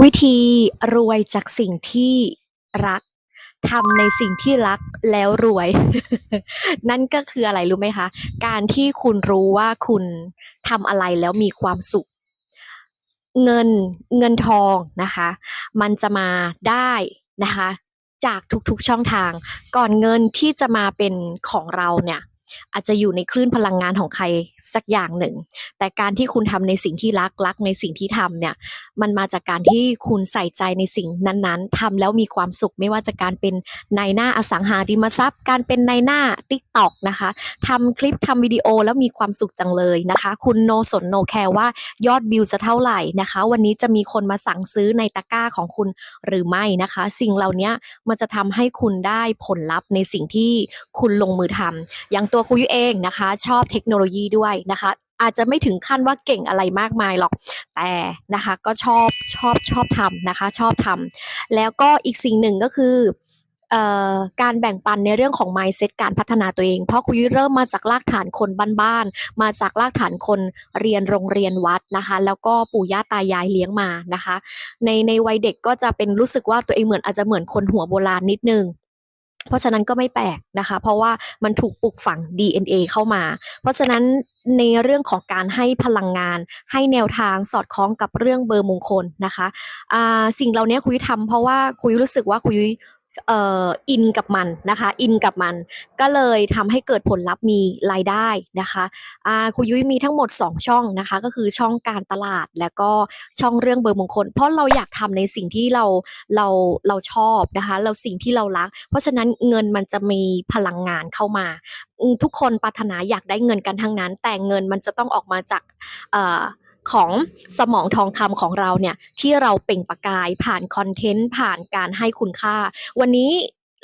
วิธีรวยจากสิ่งที่รักทำในสิ่งที่รักแล้วรวย นั่นก็คืออะไรรู้ไหมคะ การที่คุณรู้ว่าคุณทำอะไรแล้วมีความสุข เงินเงินทองนะคะ มันจะมาได้นะคะ จากทุกๆช่องทาง ก่อนเงินที่จะมาเป็นของเราเนี่ย อาจจะอยู่ในคลื่นพลังงานของใครสักอย่างหนึ่ง แต่การที่คุณทำในสิ่งที่รักรักในสิ่งที่ทำเนี่ยมันมาจากการที่คุณใส่ใจในสิ่งนั้นๆทำแล้วมีความสุขไม่ว่าจะการเป็นในหน้าอสังหาริมทรัพย์ การเป็นในหน้า t ิ k t o k นะคะทำคลิปทำวิดีโอแล้วมีความสุขจังเลยนะคะ คุณโนสนโนแคร์ว่ายอดวิวจะเท่าไหร่นะคะ วันนี้จะมีคนมาสั่งซื้อในตะกร้าของคุณหรือไม่นะคะ สิ่งเหล่านี้มันจะทำให้คุณได้ผลลัพธ์ในสิ่งที่คุณลงมือทำอย่างตัวครูยุ้เองนะคะ ชอบเทคโนโลยีด้วยนะคะอาจจะไม่ถึงขั้นว่าเก่งอะไรมากมายหรอก แต่นะคะก็ชอบชอบชอบทำนะคะ ชอบทำแล้วก็อีกสิ่งหนึ่งก็คือเอ่อการแบ่งปันในเรื่องของ mindset การพัฒนาตัวเอง เพราะคุยเริ่มมาจากรากฐานคนบ้านๆ มาจากรากฐานคนเรียนโรงเรียนวัดนะคะ แล้วก็ปู่ย่าตายายเลี้ยงมานะคะ ในในวัยเด็กก็จะเป็นรู้สึกว่าตัวเองเหมือนอาจจะเหมือนคนหัวโบราณนิดนึง เพราะฉะนั้นก็ไม่แปลกนะคะ เพราะว่ามันถูกปลูกฝัง DNA เข้ามา เพราะฉะนั้นในเรื่องของการให้พลังงาน ให้แนวทางสอดคล้องกับเรื่องเบอร์มงคลนะคะสิ่งเหล่านี้คุยทำเพราะว่าคุยรู้สึกว่าคุย อินกับมันนะคะ อินกับมัน ก็เลยทำให้เกิดผลลัพธ์มีรายได้นะคะครูยุ้ยมีทั้งหมด 2 ช่องนะคะ ก็คือช่องการตลาดแล้วก็ช่องเรื่องเบอร์มงคล เพราะเราอยากทำในสิ่งที่เราเราเราชอบนะคะ เราสิ่งที่เรารัก เพราะฉะนั้นเงินมันจะมีพลังงานเข้ามาทุกคนปรารถนาอยากได้เงินกันทั้งนั้น แต่เงินมันจะต้องออกมาจากเของสมองทองคำของเราเนี่ยที่เราเปล่งประกายผ่านคอนเทนต์ผ่านการให้คุณค่า วันนี้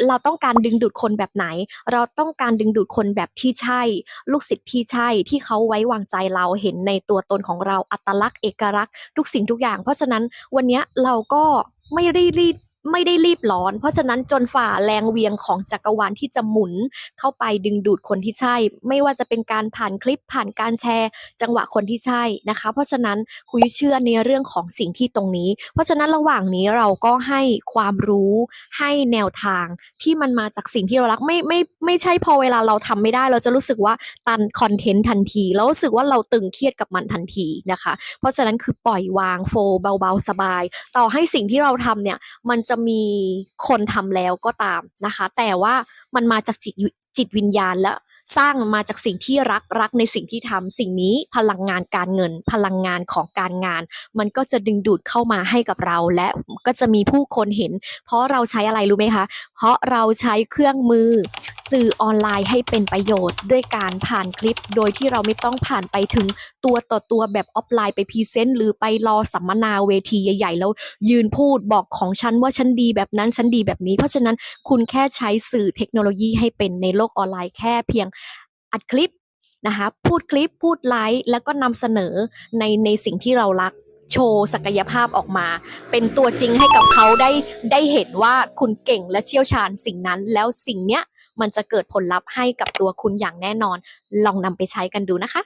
เราต้องการดึงดูดคนแบบไหน เราต้องการดึงดูดคนแบบที่ใช่ ลูกศิษย์ที่ใช่ ที่เขาไว้วางใจเราเห็นในตัวตนของเราอัตลักษณ์เอกลักษณ์ทุกสิ่งทุกอย่าง เพราะฉะนั้นวันนี้เราก็ไม่รีด ไม่ได้รีบร้อน เพราะฉะนั้นจนฝ่าแรงเวียงของจักรวาลที่จะหมุนเข้าไปดึงดูดคนที่ใช่ ไม่ว่าจะเป็นการผ่านคลิปผ่านการแชร์ จังหวะคนที่ใช่นะคะ เพราะฉะนั้นคุยเชื่อในเรื่องของสิ่งที่ตรงนี้ เพราะฉะนั้นระหว่างนี้เราก็ให้ความรู้ให้แนวทางที่มันมาจากสิ่งที่เรารักไม่ไม่ไม่ใช่พอเวลาเราทำไม่ได้ เราจะรู้สึกว่าตันคอนเทนต์ทันทีแล้วรู้สึกว่าเราตึงเครียดกับมันทันทีนะคะ เพราะฉะนั้นคือปล่อยวางโฟเบาๆสบาย ต่อให้สิ่งที่เราทำเนี่ยมันจะมีคนทำแล้วก็ตามนะคะ แต่ว่ามันมาจากจิตจิตวิญญาณและ สร้างมาจากสิ่งที่รักรักในสิ่งที่ทำสิ่งนี้พลังงานการเงิน พลังงานของการงาน มันก็จะดึงดูดเข้ามาให้กับเรา และก็จะมีผู้คนเห็น เพราะเราใช้อะไรรู้ไหมคะ เพราะเราใช้เครื่องมือ สื่อออนไลน์ให้เป็นประโยชน์ ด้วยการผ่านคลิป โดยที่เราไม่ต้องผ่านไปถึงตัวต่อตัวแบบออฟไลน์ไปพรีเซนต์หรือไปรอสัมมนาเวทีใหญ่ๆ แล้วยืนพูดบอกของฉันว่าฉันดีแบบนั้นฉันดีแบบนี้ เพราะฉะนั้นคุณแค่ใช้สื่อเทคโนโลยีให้เป็นในโลกออนไลน์แค่เพียงอัดคลิปนะคะพูดคลิปพูดไลฟ์แล้วก็นำเสนอในในสิ่งที่เรารักโชว์ศักยภาพออกมา เป็นตัวจริงให้กับเขาได้ได้เห็นว่าคุณเก่งและเชี่ยวชาญสิ่งนั้น แล้วสิ่งเนี้ยมันจะเกิดผลลัพธ์ให้กับตัวคุณอย่างแน่นอน ลองนำไปใช้กันดูนะคะ